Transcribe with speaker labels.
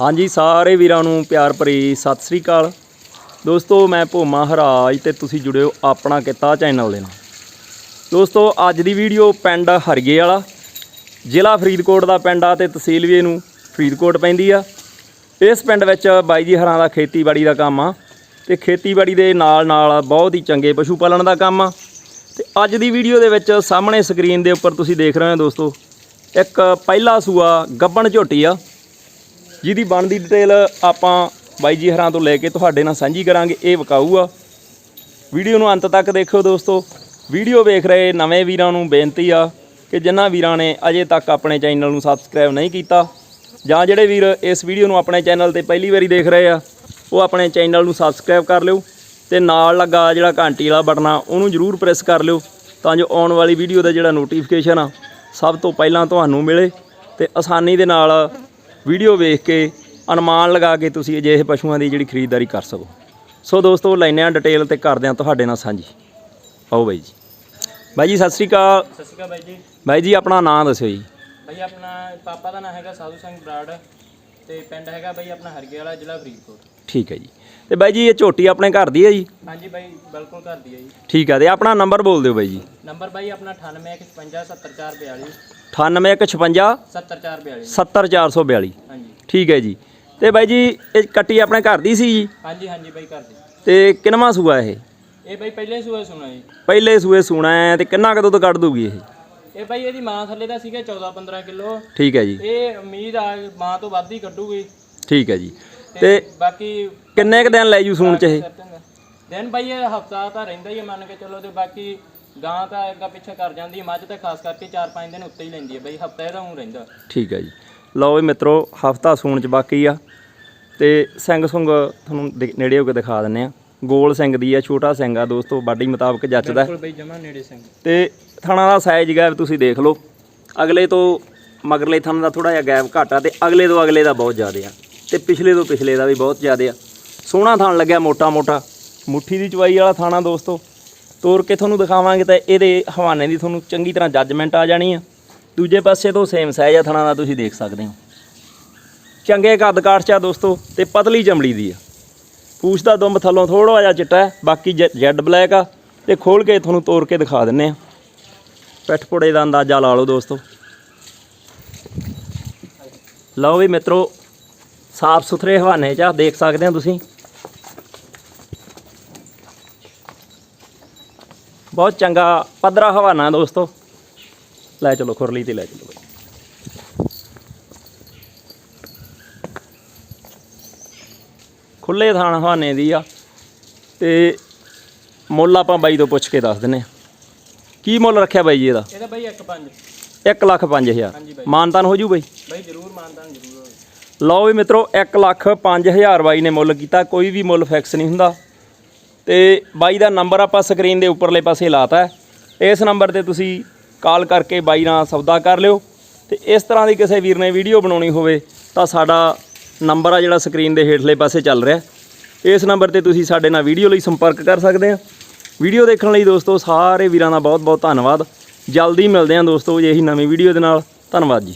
Speaker 1: ਹਾਂਜੀ, ਸਾਰੇ ਵੀਰਾਂ ਨੂੰ ਪਿਆਰ ਭਰੀ ਸਤਿ ਸ੍ਰੀ ਅਕਾਲ। ਦੋਸਤੋ, ਮੈਂ ਭੋਮਾ ਹਰਾਜ ਤੇ ਤੁਸੀਂ ਜੁੜਿਓ ਆਪਣਾ ਕਿੱਤਾ ਚੈਨਲ ਦੇ ਨਾਲ। ਦੋਸਤੋ, ਅੱਜ ਦੀ ਵੀਡੀਓ ਪਿੰਡ ਹਰਗੇ ਵਾਲਾ, ਜ਼ਿਲ੍ਹਾ ਫਰੀਦਕੋਟ ਦਾ ਪਿੰਡ ਆ ਤੇ ਤਹਿਸੀਲ ਵੀ ਇਹਨੂੰ ਫਰੀਦਕੋਟ ਪੈਂਦੀ ਆ। ਇਸ ਪਿੰਡ ਵਿੱਚ ਬਾਈ ਜੀ ਹਰਾਂ ਦਾ ਖੇਤੀਬਾੜੀ ਦਾ ਕੰਮ ਆ ਤੇ ਖੇਤੀਬਾੜੀ ਦੇ ਨਾਲ ਨਾਲ ਬਹੁਤ ਹੀ ਚੰਗੇ ਪਸ਼ੂ ਪਾਲਣ ਦਾ ਕੰਮ ਆ। ਤੇ ਅੱਜ ਦੀ ਵੀਡੀਓ ਦੇ ਵਿੱਚ ਸਾਹਮਣੇ ਸਕਰੀਨ ਦੇ ਉੱਪਰ ਤੁਸੀਂ ਦੇਖ ਰਹੇ ਹੋ ਦੋਸਤੋ, ਇੱਕ ਪਹਿਲਾ ਸੂਆ ਗੱਬਣ ਝੋਟੀ ਆ। ਜਿਹਦੀ ਬਣਦੀ ਡਿਟੇਲ ਆਪਾਂ ਬਾਈ ਜੀ ਹਰਾਂ ਤੋਂ ਲੈ ਕੇ ਤੁਹਾਡੇ ਨਾਲ ਸਾਂਝੀ ਕਰਾਂਗੇ, ਇਹ ਵਿਕਾਊ ਆ। ਵੀਡੀਓ ਨੂੰ ਅੰਤ ਤੱਕ ਦੇਖਿਓ ਦੋਸਤੋ। ਵੀਡੀਓ ਵੇਖ ਰਹੇ ਨਵੇਂ ਵੀਰਾਂ ਨੂੰ ਬੇਨਤੀ ਆ ਕਿ ਜਿਨ੍ਹਾਂ ਵੀਰਾਂ ਨੇ ਅਜੇ ਤੱਕ ਆਪਣੇ ਚੈਨਲ ਨੂੰ ਸਬਸਕ੍ਰਾਈਬ ਨਹੀਂ ਕੀਤਾ, ਜਾਂ ਜਿਹੜੇ ਵੀਰ ਇਸ ਵੀਡੀਓ ਨੂੰ ਆਪਣੇ ਚੈਨਲ ਤੇ ਪਹਿਲੀ ਵਾਰੀ ਦੇਖ ਰਹੇ ਆ, ਉਹ ਆਪਣੇ ਚੈਨਲ ਨੂੰ ਸਬਸਕ੍ਰਾਈਬ ਕਰ ਲਿਓ ਤੇ ਨਾਲ ਲੱਗਾ ਜਿਹੜਾ ਘੰਟੀ ਵਾਲਾ ਬਟਨ ਆ, ਉਹਨੂੰ ਜ਼ਰੂਰ ਪ੍ਰੈਸ ਕਰ ਲਿਓ ਤਾਂ ਜੋ ਆਉਣ ਵਾਲੀ ਵੀਡੀਓ ਦਾ ਜਿਹੜਾ ਨੋਟੀਫਿਕੇਸ਼ਨ ਆ, ਸਭ ਤੋਂ ਪਹਿਲਾਂ ਤੁਹਾਨੂੰ ਮਿਲੇ ਤੇ ਆਸਾਨੀ ਦੇ ਨਾਲ ਵੀਡੀਓ ਵੇਖ ਕੇ ਅਨੁਮਾਨ ਲਗਾ ਕੇ ਤੁਸੀਂ ਅਜਿਹੇ ਪਸ਼ੂਆਂ ਦੀ ਜਿਹੜੀ ਖਰੀਦਦਾਰੀ ਕਰ ਸਕੋ। ਸੋ ਦੋਸਤੋ ਲੈਨੇ ਆ ਡਿਟੇਲ ਤੇ ਕਰਦੇ ਆ ਤੁਹਾਡੇ ਨਾਲ ਸਾਂਝੀ। ਆਓ ਬਾਈ ਜੀ। ਬਾਈ ਜੀ ਸਤਿ ਸ੍ਰੀ ਅਕਾਲ।
Speaker 2: ਸਤਿ ਸ਼੍ਰੀ ਅਕਾਲ ਬਾਈ ਜੀ।
Speaker 1: ਬਾਈ ਜੀ ਆਪਣਾ ਨਾਮ ਦੱਸਿਓ ਜੀ।
Speaker 2: ਬਾਈ ਆਪਣਾ ਪਾਪਾ ਦਾ ਨਾਮ ਹੈਗਾ ਸਾਧੂ ਸਿੰਘ ਬਰਾੜ ਤੇ ਪਿੰਡ ਹੈਗਾ ਬਾਈ ਆਪਣਾ ਹਰਗੇ ਵਾਲਾ ਜ਼ਿਲ੍ਹਾ ਫਰੀਦਕੋਟ।
Speaker 1: ਠੀਕ ਹੈ ਜੀ। ਤੇ ਬਾਈ ਜੀ ਇਹ ਝੋਟੀ ਆਪਣੇ ਘਰ ਦੀ ਹੈ ਜੀ?
Speaker 2: ਹਾਂਜੀ ਬਾਈ ਬਿਲਕੁਲ ਘਰ ਦੀ ਹੈ ਜੀ।
Speaker 1: ਠੀਕ ਹੈ ਤੇ ਆਪਣਾ ਨੰਬਰ ਬੋਲ ਦਿਓ ਬਾਈ ਜੀ।
Speaker 2: ਨੰਬਰ ਬਾਈ ਆਪਣਾ 9815570442
Speaker 1: 9856
Speaker 2: 70442
Speaker 1: 70442
Speaker 2: ਹਾਂਜੀ।
Speaker 1: ਠੀਕ ਹੈ ਜੀ। ਤੇ ਬਾਈ ਜੀ ਇਹ ਕੱਟੀ ਆਪਣੇ ਘਰ ਦੀ ਸੀ ਜੀ?
Speaker 2: ਹਾਂਜੀ ਹਾਂਜੀ ਬਾਈ ਘਰ ਦੀ।
Speaker 1: ਤੇ ਕਿੰਨਵਾਂ ਸੂਆ ਇਹ?
Speaker 2: ਇਹ ਬਾਈ ਪਹਿਲੇ ਸੂਆ ਸੁਣਾ ਜੀ।
Speaker 1: ਪਹਿਲੇ ਸੂਏ ਸੂਣਾ ਹੈ ਤੇ ਕਿੰਨਾ ਕਦੋਂ ਤੋਂ ਕੱਢ ਦੂਗੀ ਇਹ?
Speaker 2: ਇਹ ਬਾਈ ਇਹਦੀ ਮਾਂ ਥੱਲੇ ਦਾ ਸੀਗਾ 14 15 ਕਿਲੋ।
Speaker 1: ਠੀਕ ਹੈ ਜੀ।
Speaker 2: ਇਹ ਉਮੀਦ ਆ ਮਾਂ ਤੋਂ ਵੱਧ ਹੀ ਕੱਢੂਗੀ।
Speaker 1: ਠੀਕ ਹੈ ਜੀ।
Speaker 2: ਤੇ ਬਾਕੀ
Speaker 1: ਕਿੰਨੇ ਕ ਦਿਨ ਲੈ ਜੂ ਸੂਣ ਚ ਇਹ?
Speaker 2: ਦਿਨ। ਬਾਈ ਇਹ ਹਫਤਾ ਤਾਂ ਰਹਿੰਦਾ ਹੈ ਮੰਨ ਕੇ ਚੱਲੋ ਤੇ ਬਾਕੀ ਗਾਂ ਤਾਂ ਅੱਗਾ ਪਿੱਛਾ ਕਰ ਜਾਂਦੀ ਹੈ ਮੱਝ ਤਾਂ ਖਾਸ ਕਰਕੇ 4-5 ਦਿਨ ਉੱਤੇ ਹੀ ਲੈਂਦੀ ਹੈ ਬਾਈ ਹਫਤਾ ਇਹਦਾ ਉਂ ਰਹਿੰਦਾ।
Speaker 1: ਠੀਕ ਹੈ ਜੀ। ਲਓ ਵੀ ਮਿੱਤਰੋ ਹਫਤਾ ਸੂਣ ਚ ਬਾਕੀ ਆ। ਤੇ ਸਿੰਘ ਸੁੰਗ ਤੁਹਾਨੂੰ ਦੇ- ਨੇੜੇ ਹੋ ਕੇ ਦਿਖਾ ਦਿੰਨੇ ਆ। ਗੋਲ ਸਿੰਘ ਦੀ ਆ ਛੋਟਾ ਸਿੰਘ ਆ ਦੋਸਤੋ ਬਾਡੀ ਮੁਤਾਬਕ ਜੱਚਦਾ।
Speaker 2: ਬਿਲਕੁਲ ਬਾਈ ਜਮਾ ਨੇੜੇ ਸਿੰਘ।
Speaker 1: ਤੇ ਥਣਾ ਦਾ ਸਾਈਜ਼ ਗੈਪ ਤੁਸੀਂ ਦੇਖ ਲਓ। ਅਗਲੇ ਤੋਂ ਮਗਰਲੇ ਥਣ ਦਾ ਥੋੜਾ ਜਿਹਾ ਗੈਪ ਘੱਟ ਆ ਤੇ ਅਗਲੇ ਤੋਂ ਅਗਲੇ ਦਾ ਬਹੁਤ ਜ਼ਿਆਦਾ ਆ। ਤੇ ਪਿਛਲੇ ਤੋਂ ਪਿਛਲੇ ਦਾ ਵੀ ਬਹੁਤ ਜ਼ਿਆਦਾ ਆ। ਸੋਹਣਾ ਥਣ ਲੱਗਿਆ ਮੋਟਾ ਮੋਟਾ ਮੁੱਠੀ ਦੀ ਚਵਾਈ ਵਾਲਾ ਥਾਣਾ ਦੋਸਤੋ। ਤੋਰ ਕੇ ਤੁਹਾਨੂੰ ਦਿਖਾਵਾਂਗੇ ਤਾਂ ਇਹਦੇ ਹਵਾਨੇ ਦੀ ਤੁਹਾਨੂੰ ਚੰਗੀ ਤਰ੍ਹਾਂ ਜੱਜਮੈਂਟ ਆ ਜਾਣੀ ਆ। ਦੂਜੇ ਪਾਸੇ ਤੋਂ ਸੇਮ ਸਾਈਜ਼ ਆ ਥਣਾ ਦਾ ਤੁਸੀਂ ਦੇਖ ਸਕਦੇ ਹੋ। ਚੰਗੇ ਕੱਦ ਕਾਠ ਚ ਆ ਦੋਸਤੋ ਤੇ ਪਤਲੀ ਚਮੜੀ ਦੀ ਆ। ਪੂਛ ਦਾ ਦੁੰਬ ਥੱਲੋਂ ਥੋੜਾ ਜਿਹਾ ਚਿੱਟਾ ਹੈ, ਬਾਕੀ ਜੈਡ ਬਲੈਕ ਆ ਤੇ ਖੋਲ ਕੇ ਤੁਹਾਨੂੰ ਤੋਰ ਕੇ ਦਿਖਾ ਦਿੰਨੇ ਆ। ਪਿੱਠ ਪੁੜੇ ਦਾ ਅੰਦਾਜ਼ਾ ਲਾ ਲਓ ਦੋਸਤੋ। ਲਓ ਵੀ ਮਿੱਤਰੋ, ਸਾਫ਼ ਸੁਥਰੇ ਹਵਾਨੇ ਚ ਆ, ਦੇਖ ਸਕਦੇ ਹੋ ਤੁਸੀਂ। ਬਹੁਤ ਚੰਗਾ ਪੱਧਰਾ ਹਵਾਨਾ ਦੋਸਤੋ। ਲੈ ਚਲੋ ਖੁਰਲੀ ਤੇ ਲੈ ਚਲੋ ਬਾਈ। ਖੁੱਲੇ ਥਾਣ ਹਵਾਨੇ ਦੀ ਆ ਤੇ ਮੁੱਲ ਆਪਾਂ ਬਾਈ ਤੋਂ ਪੁੱਛ ਕੇ ਦੱਸ ਦਿੰਨੇ ਕੀ ਮੁੱਲ ਰੱਖਿਆ ਬਾਈ ਜੀ ਇਹਦਾ?
Speaker 2: ਇਹਦਾ ਬਾਈ 1.5
Speaker 1: 1 ਲੱਖ 5000
Speaker 2: ਹਾਂਜੀ ਬਾਈ।
Speaker 1: ਮਾਨਤਾਨ ਹੋ ਜੂ ਬਾਈ?
Speaker 2: ਬਾਈ ਜ਼ਰੂਰ ਮਾਨਦਾਨ ਜ਼ਰੂਰ
Speaker 1: ਲਓ ਵੀ ਮਿੱਤਰੋ 1 ਲੱਖ 5000 ਬਾਈ ਨੇ ਮੁੱਲ ਕੀਤਾ। ਕੋਈ ਵੀ ਮੁੱਲ ਫਿਕਸ ਨਹੀਂ ਹੁੰਦਾ। ਤੇ ਬਾਈ ਦਾ ਨੰਬਰ ਆਪਾਂ ਸਕਰੀਨ ਦੇ ਉੱਪਰਲੇ ਪਾਸੇ ਲਾਤਾ ਹੈ। ਇਸ ਨੰਬਰ ਤੇ ਤੁਸੀਂ ਕਾਲ ਕਰਕੇ ਬਾਈ ਨਾਲ ਸੌਦਾ ਕਰ ਲਿਓ ਤੇ ਇਸ ਤਰ੍ਹਾਂ ਦੀ ਕਿਸੇ ਵੀਰ ਨੇ ਵੀਡੀਓ ਬਣਾਉਣੀ ਹੋਵੇ ਤਾਂ ਸਾਡਾ ਨੰਬਰ ਆ ਜਿਹੜਾ ਸਕਰੀਨ ਦੇ ਹੇਠਲੇ ਪਾਸੇ ਚੱਲ ਰਿਹਾ ਇਸ ਨੰਬਰ ਤੇ ਤੁਸੀਂ ਸਾਡੇ ਨਾਲ ਵੀਡੀਓ ਲਈ ਸੰਪਰਕ ਕਰ ਸਕਦੇ ਆ ਵੀਡੀਓ ਦੇਖਣ ਲਈ ਦੋਸਤੋ ਸਾਰੇ ਵੀਰਾਂ ਦਾ ਬਹੁਤ ਬਹੁਤ ਧੰਨਵਾਦ। ਜਲਦੀ ਮਿਲਦੇ ਹਾਂ ਦੋਸਤੋ ਇਹੀ ਨਵੀਂ ਵੀਡੀਓ ਦੇ ਨਾਲ। ਧੰਨਵਾਦ ਜੀ।